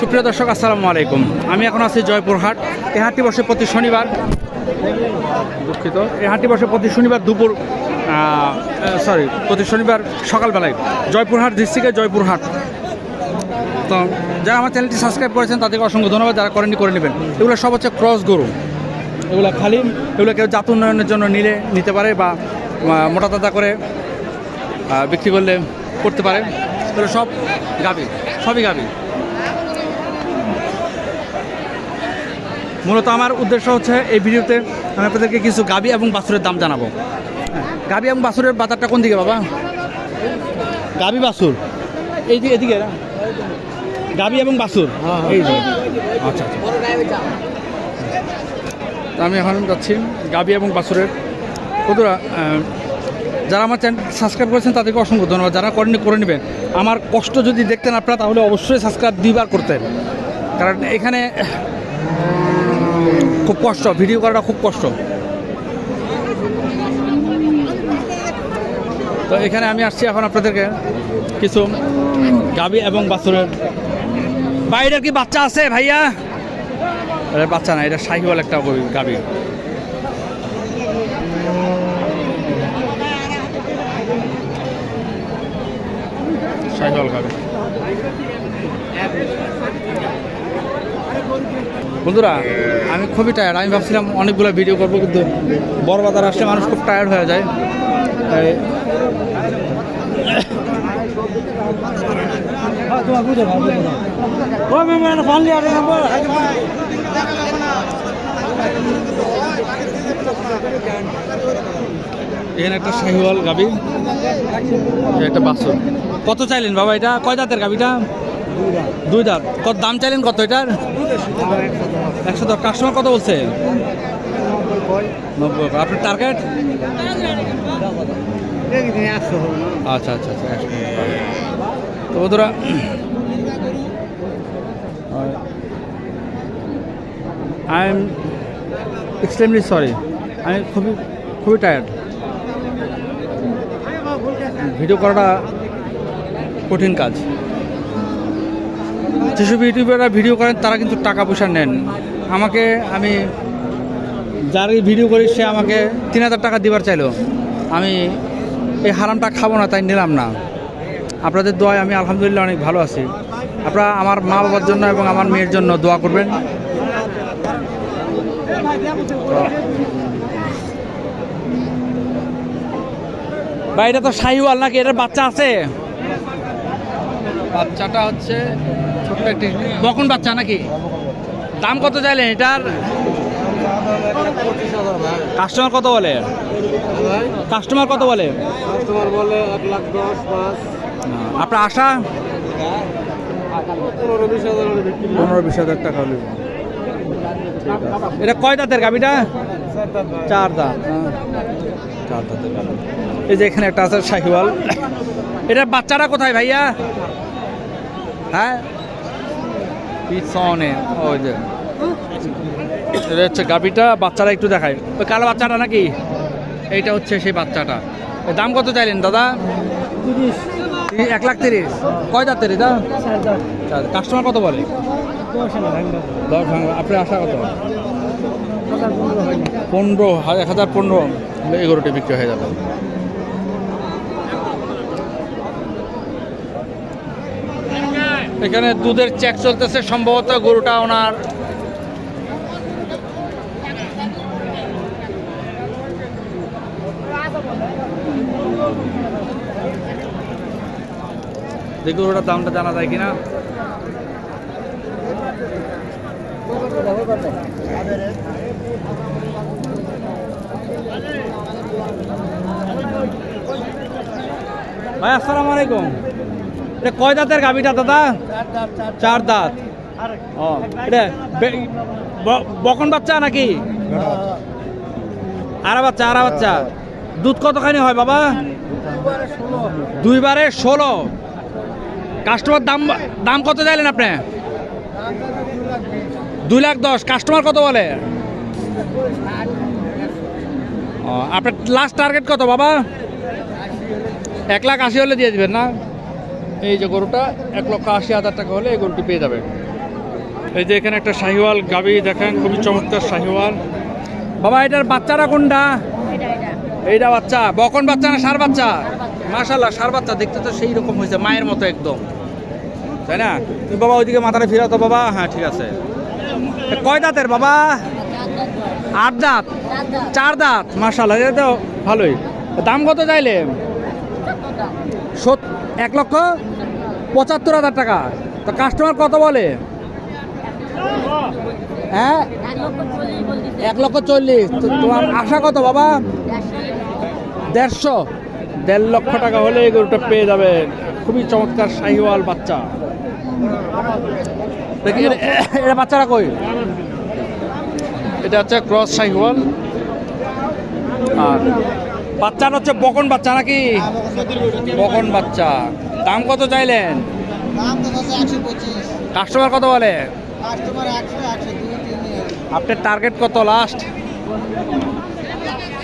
সুপ্রিয় দর্শক, আসসালামু আলাইকুম। আমি এখন আছি জয়পুরহাট। এই হাটটি বসে প্রতি শনিবার, দুঃখিত এই হাটটি বসে প্রতি শনিবার দুপুর সরি প্রতি শনিবার সকালবেলায় জয়পুরহাট ডিস্ট্রিক্টে জয়পুরহাট। তো যারা আমার চ্যানেলটি সাবস্ক্রাইব করেছেন, তাদেরকে অসংখ্য ধন্যবাদ। যারা করেননি, করে নেবেন। এগুলো সব হচ্ছে ক্রস গরু। এগুলো খালি, এগুলো কেউ জাত উন্নয়নের জন্য নিলে, নিতে পারে বা মোটা তাজা করে বিক্রি করলে করতে পারে। এগুলো সব গাবি সবই গাবি মূলত আমার উদ্দেশ্য হচ্ছে এই ভিডিওতে আমি আপনাদেরকে কিছু গাবি এবং বাছুরের দাম জানাব। হ্যাঁ, গাবি এবং বাছুরের বাজারটা কোন দিকে বাবা? গাবি বাছুর। এই দিকে এদিকে গাবি এবং বাছুর। এই আচ্ছা আচ্ছা। আমি এখন যাচ্ছি গাবি এবং বাছুরের। বন্ধুরা যারা আমার চ্যানেল সাবস্ক্রাইব করেছেন তাদেরকে অসংখ্য ধন্যবাদ। যারা করেননি করে নেবেন। আমার কষ্ট যদি দেখতেন আপনারা তাহলে অবশ্যই সাবস্ক্রাইব দুইবার করতেন। কারণ এখানে খুব কষ্ট, ভিডিও করাটা খুব কষ্ট। তো এখানে আমি আসছি এখন আপনাদেরকে কিছু গাবি এবং বাছুরের। বাইরের কি বাচ্চা আছে ভাইয়া? আরে বাচ্চা না, এটা সাইকেল একটা গাবি সাইকেল গাবি। বন্ধুরা, আমি খুবই টায়ার্ড আমি ভাবছিলাম অনেকগুলো ভিডিও করব, কিন্তু বড় বাজার আসলে মানুষ খুব টায়ার্ড হয়ে যায়। এখানে একটা শাহিওয়াল গাবি একটা বাছুর। কত চাইলেন বাবা এটা? কয় দাঁতের গাবিটা? দুই দাঁত কত দাম চাইলেন কত এটার? একশো দশ। কাস্টমার কত বলছে? আপনার টার্গেট আচ্ছা আচ্ছা আচ্ছা তো বন্ধুরা আই এম এক্সট্রিমলি সরি আমি খুবই খুবই টায়ার্ড ভিডিও করাটা কঠিন কাজ। যেসব ইউটিউবাররা ভিডিও করেন, তারা কিন্তু টাকা পয়সা নেন। আমাকে আমি যার ভিডিও করি, সে আমাকে তিন হাজার টাকা দিবার চাইলো। আমি এই হারামটা খাব না, তাই নিলাম না। আপনাদের দোয়ায় আমি আলহামদুলিল্লাহ অনেক ভালো আছি। আপনারা আমার মা বাবার জন্য এবং আমার মেয়ের জন্য দোয়া করবেন। বা এটা তো শাহিওয়াল নাকি? এটার বাচ্চা আছে? বাচ্চাটা হচ্ছে ছোট্ট একটি বকন বাচ্চা নাকি? দাম কত চাইলেন এটার? কাস্টমার কত বলে? কাস্টমার কত বলে? তোমার বলে এক লাখ দশ পাঁচ। আপনার আশা? পনেরো বিশ হাজার টাকা হলে। এটা কয় দাঁতের গাবিটা চার দাঁত। চার দাঁতের গাভী। এই যে এখানে একটা আছে শাহিওয়াল। এটার বাচ্চাটা কোথায় ভাইয়া? হ্যাঁ? পিছনে ওই যে হচ্ছে গাবিটা বাচ্চারা একটু দেখায় ওই কালো বাচ্চাটা নাকি? এইটা হচ্ছে সেই বাচ্চাটা। দাম কত চাইলেন দাদা? এক লাখ তিরিশ। কয় দাঁতের এটা? কাস্টমার কত বলে? দশ না ভাঙবে ভাঙা আপনার আশা কত? পনেরো, এক হাজার পনেরো। এগারোটি বিক্রি হয়ে যাবে। এখানে দুধের চেক চলতেছে, সম্ভবত গরুটা ওনার দেখি গরুটার দামটা জানা যায় কিনা। ভাই, আসসালামু আলাইকুম। এটা কয় দাঁতের গাভিটা দাদা? চার দাঁত। ও বকন বাচ্চা নাকি? আরা বাচ্চা আরা বাচ্চা। দুধ কতখানি হয় বাবা? দুইবারে ষোলো। কাস্টমার দাম দাম কত চাইলেন আপনি? দুই লাখ দশ। কাস্টমার কত বলে? আপনার লাস্ট টার্গেট কত বাবা? এক লাখ আশি হলে দিয়ে দিবেন না? এই যে গরুটা, এক লক্ষ আশি হাজার টাকা হলে এই গরুটি পেয়ে যাবে। এই যে এখানে একটা শাহিওয়াল গাবি, দেখেন, খুবই চমৎকার শাহিওয়াল। বাবা, এটার বাচ্চারা কোনটা? এইটা বাচ্চা। বকন বাচ্চা না সার বাচ্চা? মাশাল্লাহ সার বাচ্চা। দেখতে তো সেই রকম হয়েছে, মায়ের মতো একদম। তাই না? তুমি বাবা, ওইদিকে মাথাটা ফিরাও তো, বাবা। হ্যাঁ ঠিক আছে। কয় দাঁতের বাবা? আট দাঁত। চার দাঁত। মাশাল্লাহ এটা তো ভালোই। দাম কত চাইলে সত এক লক্ষ পঁচাত্তর হাজার টাকা। তো কাস্টমার কত বলে? হ্যাঁ? এক লক্ষ চল্লিশ। তোমার আশা কত বাবা? দেড়শো। দেড় লক্ষ টাকা হলে এই গরুটা পেয়ে যাবেন। খুবই চমৎকার শাহিওয়াল বাচ্চা। দেখি এর বাচ্চারা কই? এটা হচ্ছে ক্রস শাহিওয়াল। আর বাচ্চাটা হচ্ছে বকন বাচ্চা নাকি? বকন বাচ্চা। দাম কত চাইলেন? কাস্টমার কত বলে? আপনার টার্গেট কত লাস্ট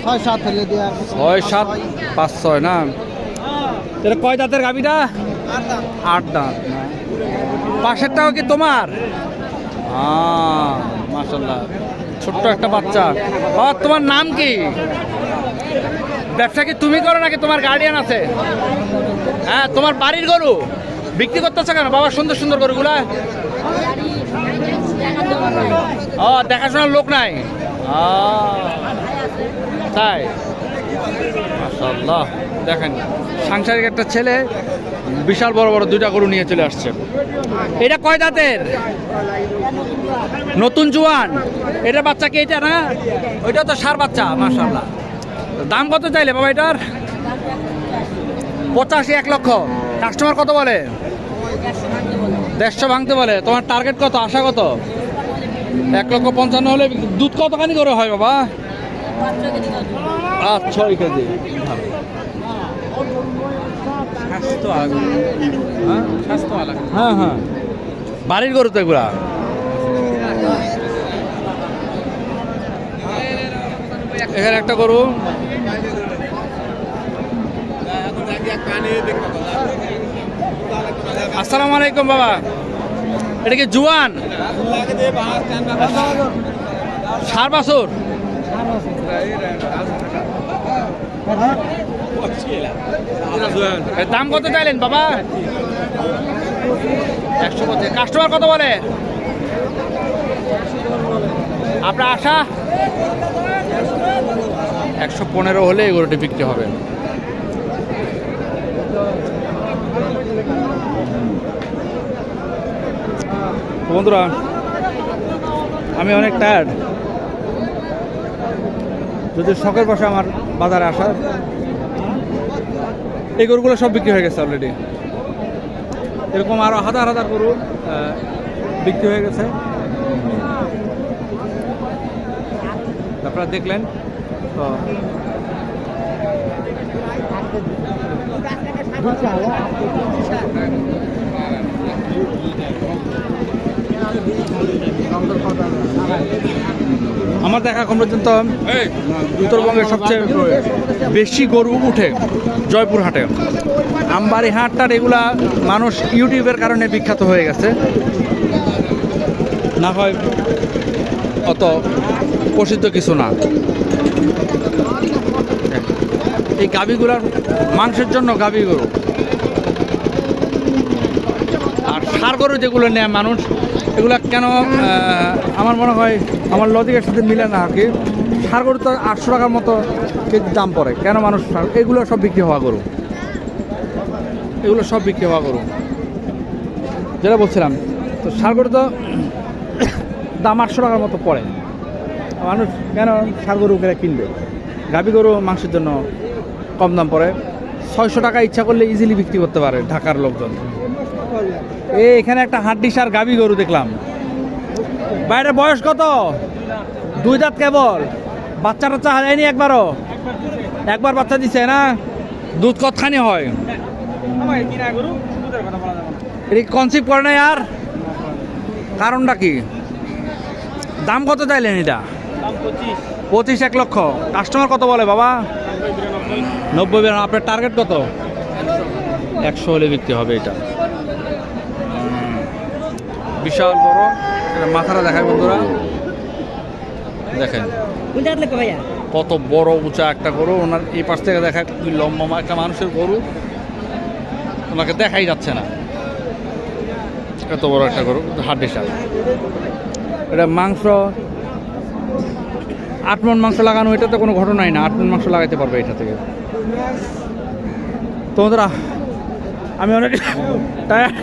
ছয়, সাত, পাঁচ, ছয় না? এটা কয় দাঁতের গাবিটা আট দাঁত পাশেরটাও কি তোমার? মাসাল্লাহ ছোট্ট একটা বাচ্চা। বাবা, তোমার নাম কি? ব্যবসা কি তুমি করো নাকি তোমার গার্ডিয়ান আছে? হ্যাঁ তোমার বাড়ির গরু? বিক্রি করতেছো কেন? বাবা, সুন্দর সুন্দর গরুগুলা। ও, দেখাশোনার লোক নাই? তাই? দেখেন, সাংসারিক একটা ছেলে, বিশাল বড় বড় দুইটা গরু নিয়ে চলে আসছে। এটা কয় দাঁতের? নতুন জোয়ান। এটা বাচ্চা কি এটা না? ওইটা তো সার বাচ্চা মাশাল্লাহ দাম কত চাইলে বাবা এটার? পঁচাশি এক লক্ষ। কাস্টমার কত বলে? দেড়শো ভাঙতে বলে। তোমার টার্গেট কত? আশা কত? এক লক্ষ পঞ্চান্ন হলে দুধ কতখানি করে হয় বাবা? আট ছয় কেজি। হ্যাঁ হ্যাঁ হ্যাঁ। বাড়ির গরু তো এগুলা। এখানে একটা গরু। আসসালামু আলাইকুম বাবা। এটা কি জুয়ান? সার এর দাম কত চাইলেন বাবা? একশো পঁচিশ। কাস্টমার কত বলে? আপনার আশা? একশো পনেরো হলে এই গরুটি বিক্রি হবে। বন্ধুরা, আমি অনেক টায়ার্ড যদি শখের বসে আমার বাজারে আসার, এই গরুগুলো সব বিক্রি হয়ে গেছে অলরেডি এরকম আরও হাজার হাজার গরু বিক্রি হয়ে গেছে। আপনারা দেখলেন আমার দেখা এখন পর্যন্ত উত্তরবঙ্গের সবচেয়ে বেশি গরু উঠে জয়পুর হাটে আমবাড়ি হাটটার এগুলা মানুষ ইউটিউবের কারণে বিখ্যাত হয়ে গেছে। না হয় অত প্রসিদ্ধ কিছু না। এই গাবিগুলার মাংসের জন্য গাবি গরু। আর সার গরু যেগুলো নেয় মানুষ, এগুলা কেন আমার মনে হয় আমার লজিকের সাথে মিলে না আর কি। সার গরু তো আটশো টাকার মতো কেজি দাম পড়ে। কেন মানুষ এগুলো সব বিক্রি হওয়া গরু। এগুলো সব বিক্রি হওয়া গরু। যেটা বলছিলাম, তো সার গরু তো দাম আটশো টাকার মতো পড়ে। মানুষ কেন সার গরু কেন কিনবে? গাভী গরু মাংসের জন্য কম দাম পড়ে। ছয়শো টাকা ইচ্ছা করলে ইজিলি বিক্রি করতে পারে ঢাকার লোকজন। এই এখানে একটা হাড্ডি সার গাভী গরু দেখলাম। বাইরে বয়স কত? দুই দাঁত কেবল। বাচ্চা টাচ্চা হারায়নি একবারও? একবার বাচ্চা দিছে, না? দুধ কতখানি হয়? এটা কনসিভ করে না আর কারণটা কি? দাম কত চাইলেন এটা? পঁচিশ। এক লক্ষ। কাস্টমার কত বলে বাবা? নব্বই বিরানব্বই। আপনার টার্গেট কত? একশো হলে বিক্রি হবে এটা। বিশাল বড়। এটা মাথাটা দেখায় বন্ধুরা। দেখেন। কত বড় উঁচা একটা গরু। ওনার এই পাশ থেকে দেখায় খুবই লম্বা একটা মানুষের গরু। ওনাকে দেখাই যাচ্ছে না। এত বড় একটা গরু হাট বিশাল এটা মাংস আট মন মাংস লাগানো, এটা তো কোনো ঘটনাই না। আট মন মাংস লাগাইতে পারবে এটা থেকে। তো বন্ধুরা, আমি অনেক টায়ার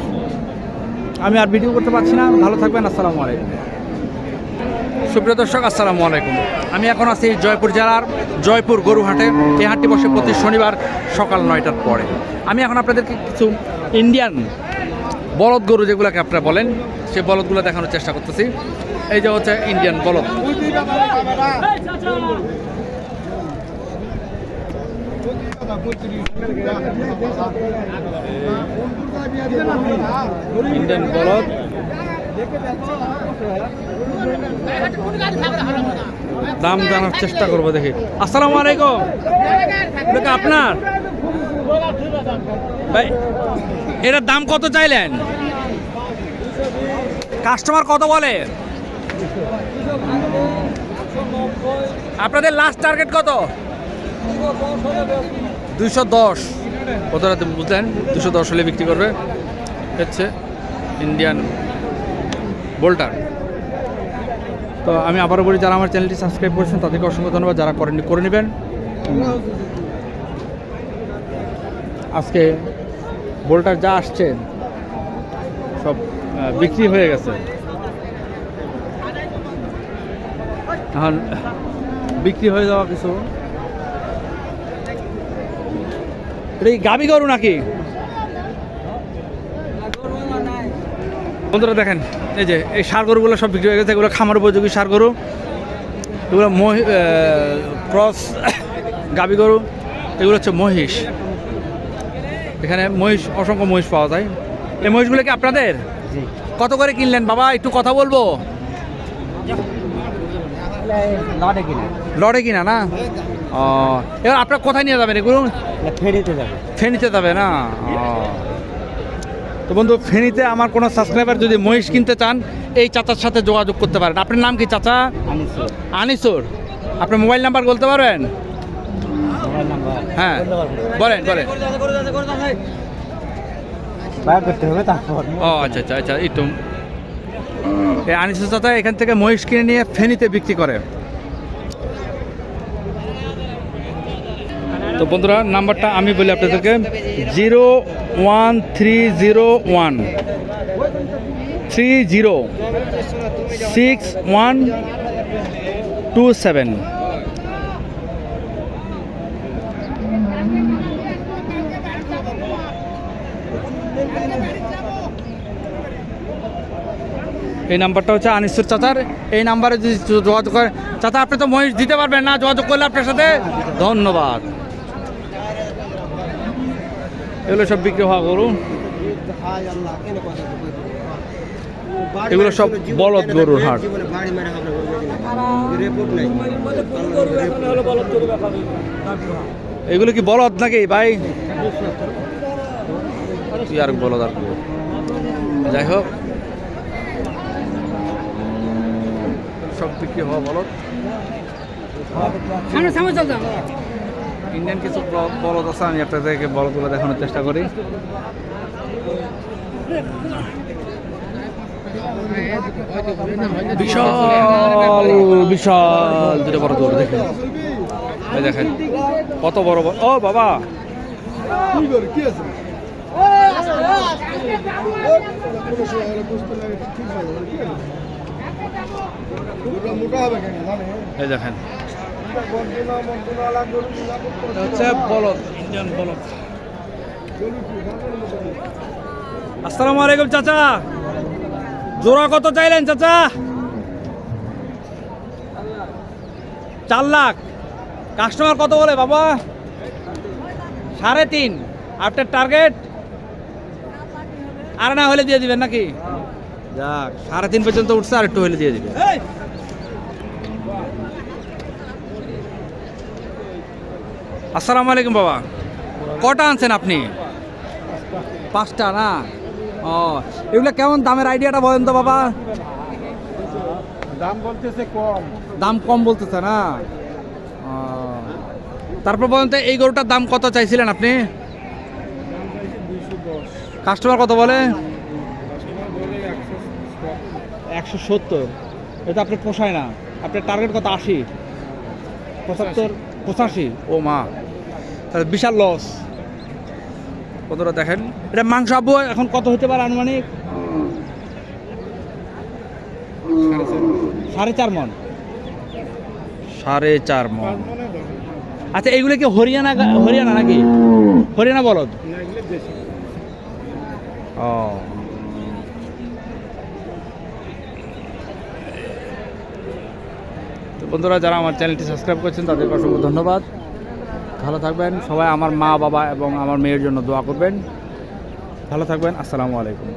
আমি আর ভিডিও করতে পারছি না। ভালো থাকবেন, আসসালামু আলাইকুম। সুপ্রিয় দর্শক, আসসালামু আলাইকুম। আমি এখন আছি জয়পুর জেলার জয়পুর গরুহাটে। এই হাটটি বসে প্রতি শনিবার সকাল নয়টার পরে। আমি এখন আপনাদেরকে কিছু ইন্ডিয়ান বলদ গরু যেগুলোকে আপনারা বলেন সেই বলদগুলো দেখানোর চেষ্টা করতেছি। এই যে হচ্ছে ইন্ডিয়ান বলদ। ইন্ডিয়ান বলদ। দাম জানার চেষ্টা করব দেখি। আসসালামু আলাইকুম। আপনার? ভাই, এটার দাম কত চাইলেন? কাস্টমার কত বলে? আপনাদের লাস্ট টার্গেট কত? দশ। কত রাতে বুঝলেন? দুশো দশ হলে বিক্রি করবে। হচ্ছে ইন্ডিয়ান বোল্টার তো আমি আবারও বলি, যারা আমার চ্যানেলটি সাবস্ক্রাইব করেছেন, তাদেরকে অসংখ্য ধন্যবাদ। যারা করেননি, করে নেবেন। আজকে বোল্টার যা আসছে, সব বিক্রি হয়ে গেছে। এখন বিক্রি হয়ে যাওয়া কিছু। এটা গাবি গরু নাকি? বন্ধুরা দেখেন, এই যে এই সার গরুগুলো সব বিক্রি হয়ে গেছে, এগুলো খামার উপযোগী সার গরু। এগুলো ক্রস গাবি গরু, এগুলো হচ্ছে মহিষ। এখানে মহিষ অসংখ্য মহিষ পাওয়া যায়। এই মহিষগুলো কি আপনাদের? কত করে কিনলেন? বাবা একটু কথা বলব? লড়ে কিনা। না? ও এবার আপনার কোথায় নিয়ে যাবেন এগুলো? ফেরিতে যাবে। ফেনীতে যাবে না? তো বন্ধু ফেনীতে আমার কোনো সাবস্ক্রাইবার যদি মহিষ কিনতে চান এই চাচার সাথে যোগাযোগ করতে পারেন। আপনার নাম কি চাচা? আমি আনিসুর। আপনার মোবাইল নাম্বার বলতে পারবেন? হ্যাঁ বলেন বলেন। করতে হবে তারপর। ও আচ্ছা আচ্ছা আচ্ছা এই আনিসুর চাচা এখান থেকে মহিষ কিনে নিয়ে ফেনীতে বিক্রি করে। তো বন্ধুরা নাম্বারটা আমি বলি আপনাদেরকে। Zero one three zero one. Three zero six one two seven. এই নাম্বারটা হচ্ছে আনিসুর চাচার। এই নাম্বারে যদি যোগাযোগ করে চাচা, আপনি তো মহিষ দিতে পারবেন না, যোগাযোগ করলে আপনার সাথে ধন্যবাদ। এগুলো সব বিক্রি হওয়া গরু। এগুলো সব বলদ গরুর হাট। এগুলো কি বলদ নাকি ভাই? কি আর বলদ আর যাই হোক। সব বিক্রি হওয়া যাও ইন্ডিয়ান কিছু বলদ- বলদ আছে আমি আপনাদেরকে বলদগুলো দেখানোর চেষ্টা করি। বিশাল বিশাল দুটো বড় দৌড় দেখেন। দেখেন কত বড় বড় ও বাবা! এই দেখেন। হচ্ছে বলদ, ইন্ডিয়ান বলদ। আসসালামু আলাইকুম, চাচা। জোড়া কত চাইলেন, চাচা? চার লাখ। কাস্টমার কত বলে, বাবা? সাড়ে তিন। আপনার টার্গেট আর না হলে দিয়ে দিবেন নাকি? যাক সাড়ে তিন পর্যন্ত উঠছে আর একটু হলে দিয়ে দিবেন আসসালামু আলাইকুম বাবা। কটা আনছেন আপনি? পাঁচটা না? ও এগুলো কেমন দামের আইডিয়াটা বলেন তো বাবা। দাম বলতেছে কম। দাম কম বলতেছে না? ও। তারপর পর্যন্ত এই গরুটার দাম কত চাইছিলেন আপনি? কাস্টমার কত বলে কাস্টমার বলে? একশো একশো সত্তর। এটা আপনার পোষায় না। আপনার টার্গেট কত? আশি। পঁচাত্তর পঁচাশি। ও মা। তাহলে বিশাল লস কতটা দেখেন? এটা মাংস আব্বু এখন কত হতে পারে আনুমানিক? সাড়ে চার মন। সাড়ে চার মন। আচ্ছা এইগুলো কি হরিয়ানা হরিয়ানা নাকি? হরিয়ানা বলদ? ও। বন্ধুরা, যারা আমার চ্যানেলটি সাবস্ক্রাইব করছেন, তাদেরকে অসংখ্য ধন্যবাদ। ভালো থাকবেন। সবাই আমার মা, বাবা এবং আমার মেয়ের জন্য দোয়া করবেন। ভালো থাকবেন। আসসালামু আলাইকুম।